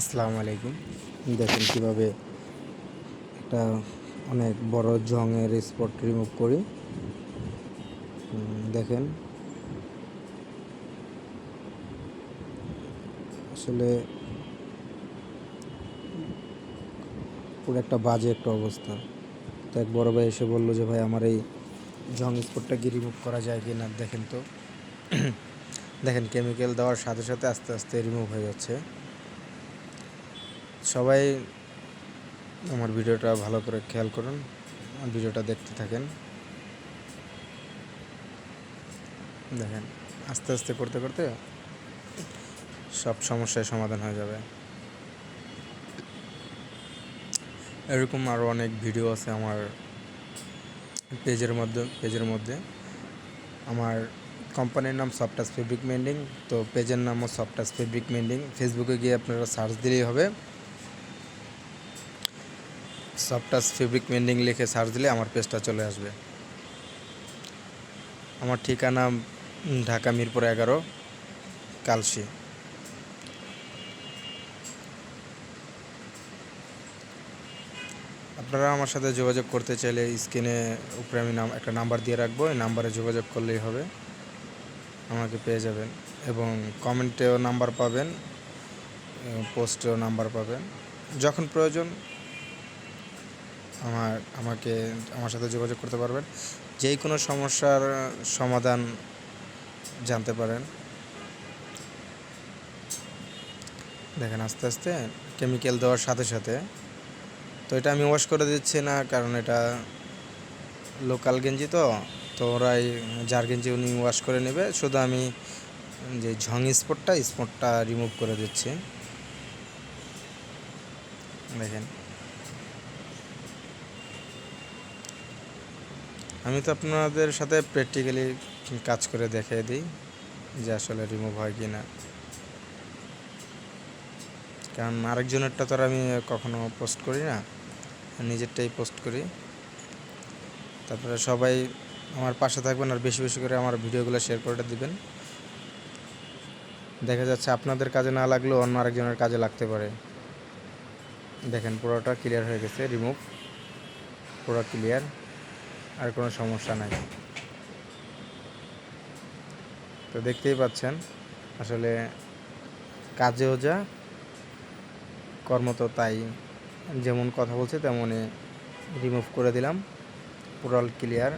আসসালামু আলাইকুম। দেখেন কীভাবে একটা অনেক বড় জংয়ের স্পট রিমুভ করি। দেখেন। আসলে পুরো একটা বাজে একটা অবস্থা। তো এক বড় ভাই এসে বলল যে, ভাই, আমার এই জং স্পটটা কি রিমুভ করা যায় কি না দেখেন তো। দেখেন কেমিক্যাল দেওয়ার সাথে সাথে আস্তে আস্তে রিমুভ হয়ে যাচ্ছে। সবাই আমার ভিডিওটা ভালো করে খেয়াল করুন আর ভিডিওটা দেখতে থাকেন। দেখেন, আস্তে আস্তে করতে করতে সব সমস্যার সমাধান হয়ে যাবে। এরকম আরও অনেক ভিডিও আছে আমার পেজের মধ্যে পেজের মধ্যে। আমার কোম্পানির নাম সফটাস ফেব্রিক মেন্ডিং তো পেজের নামও সফটাস ফেব্রিক মেন্ডিং ফেসবুকে গিয়ে আপনারা সার্চ দিলেই হবে। সফটাস ফেব্রিক মেন্ডিং লিখে সার্চ দিলে আমার পেজটা চলে আসবে। আমার ঠিকানা ঢাকা মিরপুর এগারো, কালশি। আপনারা আমার সাথে যোগাযোগ করতে চাইলে স্ক্রিনে উপরে আমি নাম একটা নাম্বার দিয়ে রাখব, এই নাম্বারে যোগাযোগ করলেই হবে। আমাকে পেয়ে যাবেন এবং কমেন্টেও নাম্বার পাবেন পোস্টেও নাম্বার পাবেন। যখন প্রয়োজন আমার, আমাকে, আমার সাথে যোগাযোগ করতে পারবেন। যেই কোনো সমস্যার সমাধান জানতে পারেন। দেখেন আস্তে আস্তে কেমিক্যাল দেওয়ার সাথে সাথে। তো এটা আমি ওয়াশ করে দিচ্ছি না, কারণ এটা লোকাল গেঞ্জি তো। তো ওরাই যার গেঞ্জি উনি ওয়াশ করে নেবে। শুধু আমি যে ঝং স্পটটা স্পটটা রিমুভ করে দিচ্ছি। দেখেন। আমি তো আপনাদের সাথে প্র্যাকটিক্যালি কাজ করে দেখিয়ে দিই যে আসলে রিমুভ হয় কি না কারণ আরেকজনেরটা তো আর আমি কখনো পোস্ট করি না, নিজেরটাই পোস্ট করি। তারপরে সবাই আমার পাশে থাকবেন আর বেশি বেশি করে আমার ভিডিওগুলো শেয়ার করে দিবেন। দেখা যাচ্ছে আপনাদের কাজে না লাগলেও অন্য আরেকজনের কাজে লাগতে পারে। দেখেন পুরোটা ক্লিয়ার হয়ে গেছে রিমুভ পুরো ক্লিয়ার আর কোনো সমস্যা নাই। তো দেখতেই পাচ্ছেন, আসলে কাজেও যা, কর্ম তো তাই, যেমন কথা বলছে তেমনই রিমুভ করে দিলাম পুরাল ক্লিয়ার